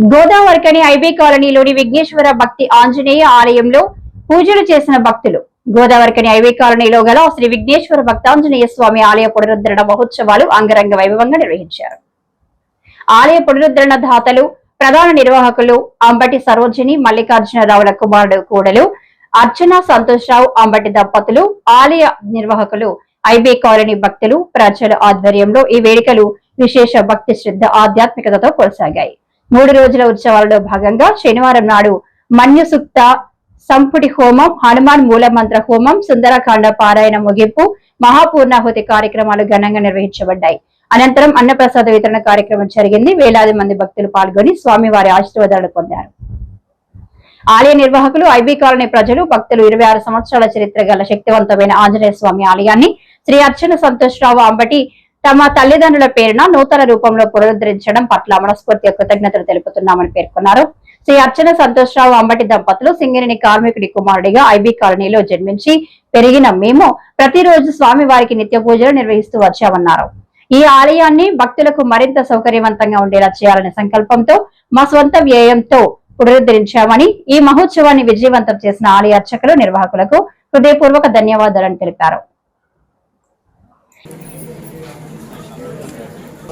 Godavarikhani IB కాలనీలోని విఘ్నేశ్వర భక్తి ఆంజనేయ ఆలయంలో పూజలు చేసిన భక్తులు. గోదావరికని ఐబీ కాలనీలో గల శ్రీ విఘ్నేశ్వర భక్తాంజనేయ స్వామి ఆలయ పునరుద్ధరణ మహోత్సవాలు అంగరంగ వైభవంగా నిర్వహించారు. ఆలయ పునరుద్ధరణ దాతలు ప్రధాన నిర్వాహకులు అంబటి సరోజిని మల్లికార్జునరావుల కుమారుడు కూడలు అర్చన సంతోష్రావు అంబటి దంపతులు ఆలయ నిర్వాహకులు ఐబీ కాలనీ భక్తులు ప్రజల ఆధ్వర్యంలో ఈ వేడుకలు విశేష భక్తి శ్రద్ధ ఆధ్యాత్మికతతో కొనసాగాయి. మూడు రోజుల ఉత్సవాలలో భాగంగా శనివారం నాడు మన్యసుక్త సంపుటి హోమం హనుమాన్ మూలమంత్ర హోమం సుందరకాండ పారాయణ ముగింపు మహాపూర్ణాహుతి కార్యక్రమాలు ఘనంగా నిర్వహించబడ్డాయి. అనంతరం అన్నప్రసాద వితరణ కార్యక్రమం జరిగింది. వేలాది మంది భక్తులు పాల్గొని స్వామివారి ఆశీర్వాదాలు పొందారు. ఆలయ నిర్వాహకులు ఐబీ కాలనీ ప్రజలు భక్తులు ఇరవై ఆరు సంవత్సరాల చరిత్ర గల శక్తివంతమైన ఆంజనేయ స్వామి ఆలయాన్ని శ్రీ అర్చన సంతోష్రావు అంబటి తమ తల్లిదండ్రుల పేరున నూతన రూపంలో పునరుద్ధరించడం పట్ల మనస్ఫూర్తిగా కృతజ్ఞతలు తెలుపుతున్నామని పేర్కొన్నారు. శ్రీ అర్చన సంతోష్రావు అంబటి దంపతులు సింగరేణి కార్మికుడి కుమారుడిగా ఐబీ కాలనీలో జన్మించి పెరిగిన మేము ప్రతిరోజు స్వామి వారికి నిత్య పూజలు నిర్వహిస్తూ వచ్చామన్నారు. ఈ ఆలయాన్ని భక్తులకు మరింత సౌకర్యవంతంగా ఉండేలా చేయాలనే సంకల్పంతో మా స్వంత వ్యయంతో పునరుద్ధరించామని ఈ మహోత్సవాన్ని విజయవంతం చేసిన ఆలయ అర్చకులు నిర్వాహకులకు హృదయపూర్వక ధన్యవాదాలని తెలిపారు.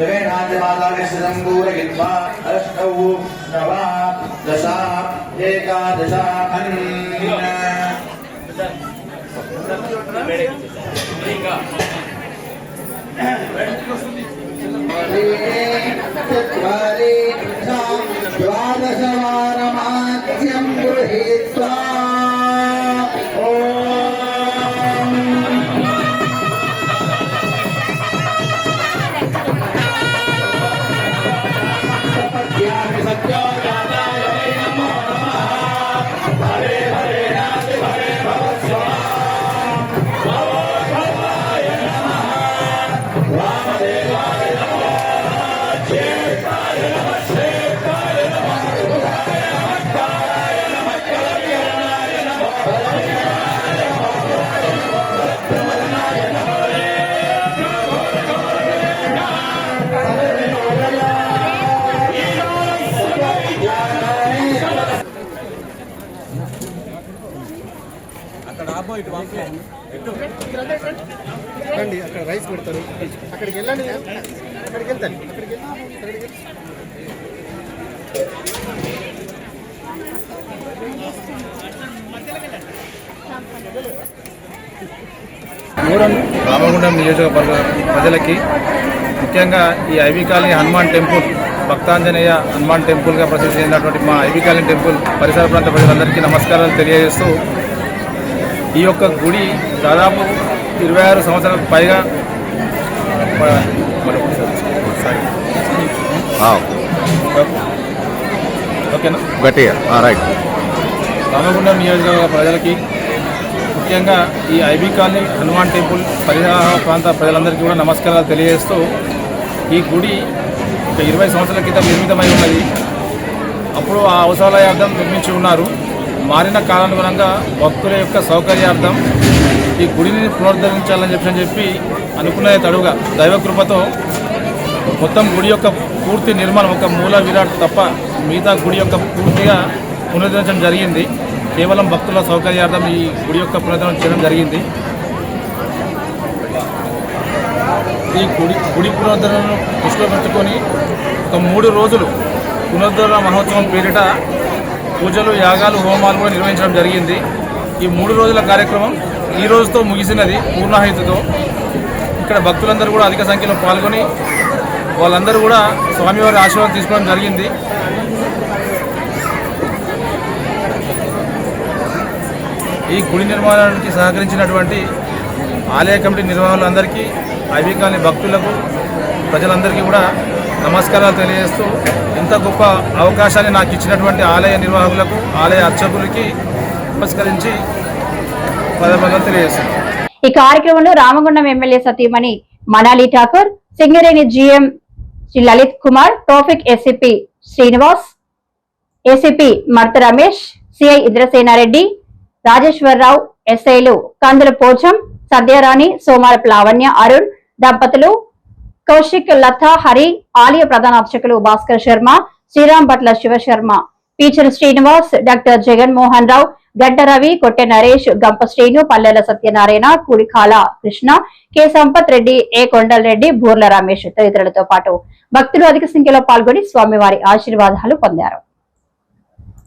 देवेनाद्यमादाविश्वसम्पूरयित्वा अष्टौ రండి అక్కడ రైస్ పెడతారు. అక్కడికి వెళ్ళండి అక్కడికి వెళ్తాను అక్కడికి రామగుండం నియోజకవర్గ ప్రజలకి ముఖ్యంగా ఈ IV colony Hanuman temple Bhaktanjaneya Hanuman టెంపుల్గా ప్రసిద్ధి చెందినటువంటి మా ఐవి కాలనీ టెంపుల్ పరిసర ప్రాంత ప్రజలందరికీ నమస్కారాలు తెలియజేస్తూ ఈ యొక్క గుడి దాదాపు ఇరవై ఆరు సంవత్సరాలకు పైగా. ఓకేనా? గట్టిగా రైట్. రామగుండం నియోజకవర్గ ప్రజలకి ముఖ్యంగా ఈ ఐబీ కాలనీ హనుమాన్ టెంపుల్ పరిసర ప్రాంత ప్రజలందరికీ కూడా నమస్కారాలు తెలియజేస్తూ ఈ గుడి ఒక ఇరవై సంవత్సరాల క్రితం నిర్మితమై ఉన్నది. అప్పుడు ఆ అవసరాలయార్థం నిర్మించి ఉన్నారు. మారిన కాలానుగుణంగా భక్తుల యొక్క సౌకర్యార్థం ఈ గుడిని పునరుద్ధరించాలని చెప్పి అని చెప్పి అనుకునే తడుగా దైవకృపతో మొత్తం గుడి యొక్క పూర్తి నిర్మాణం ఒక మూల విరాట్ తప్ప మిగతా గుడి యొక్క పూర్తిగా పునరుద్ధరించడం జరిగింది. కేవలం భక్తుల సౌకర్యార్థం ఈ గుడి యొక్క పునరుద్ధరణ చేయడం జరిగింది. ఈ గుడి గుడి పునరుద్ధరణను దృష్టిలో పెట్టుకొని ఒక మూడు రోజులు పునరుద్ధరణ మహోత్సవం పేరిట పూజలు యాగాలు హోమాలు కూడా నిర్వహించడం జరిగింది. ఈ మూడు రోజుల కార్యక్రమం ఈ రోజుతో ముగిసినది పూర్ణాహితితో. ఇక్కడ భక్తులందరూ కూడా అధిక సంఖ్యలో పాల్గొని వాళ్ళందరూ కూడా స్వామివారి ఆశీర్వాదం తీసుకోవడం జరిగింది. ఈ గుడి నిర్మాణానికి సహకరించినటువంటి ఆలయ కమిటీ నిర్వాహకులందరికీ ఐవికాని భక్తులకు ప్రజలందరికీ కూడా నమస్కారాలు తెలియజేస్తూ ఇంత గొప్ప అవకాశాన్ని నాకు ఇచ్చినటువంటి ఆలయ నిర్వాహకులకు ఆలయ అర్చకులకి నమస్కరించి పదపదం తెలియజేస్తాను ఈ కార్యక్రమంలో రామగుండం ఎమ్మెల్యే సతీమణి Manali Thakur Singareni GM Shri Lalit Kumar traffic ACP Srinivas ACP Martha Ramesh CI Indrasenareddy Rajeshwararao ఎస్ఐలు కందుల పోచం సత్యరాణి సోమారపు లావణ్య అరుణ్ దంపతులు కౌశిక్ లత హరి ఆలయ ప్రధాన అర్చకులు Bhaskar Sharma Sriram Bhatla Shivasharma. Peechar Srinivas doctor Jaganmohan Rao Gadda Ravi Kotte Naresh Gampa Srinu Pallela Satyanarayana Kudikala Krishna K Sampath Reddy A Kondal Reddy Burla Ramesh తదితరులతో పాటు భక్తులు అధిక సంఖ్యలో పాల్గొని స్వామివారి ఆశీర్వాదాలు పొందారు.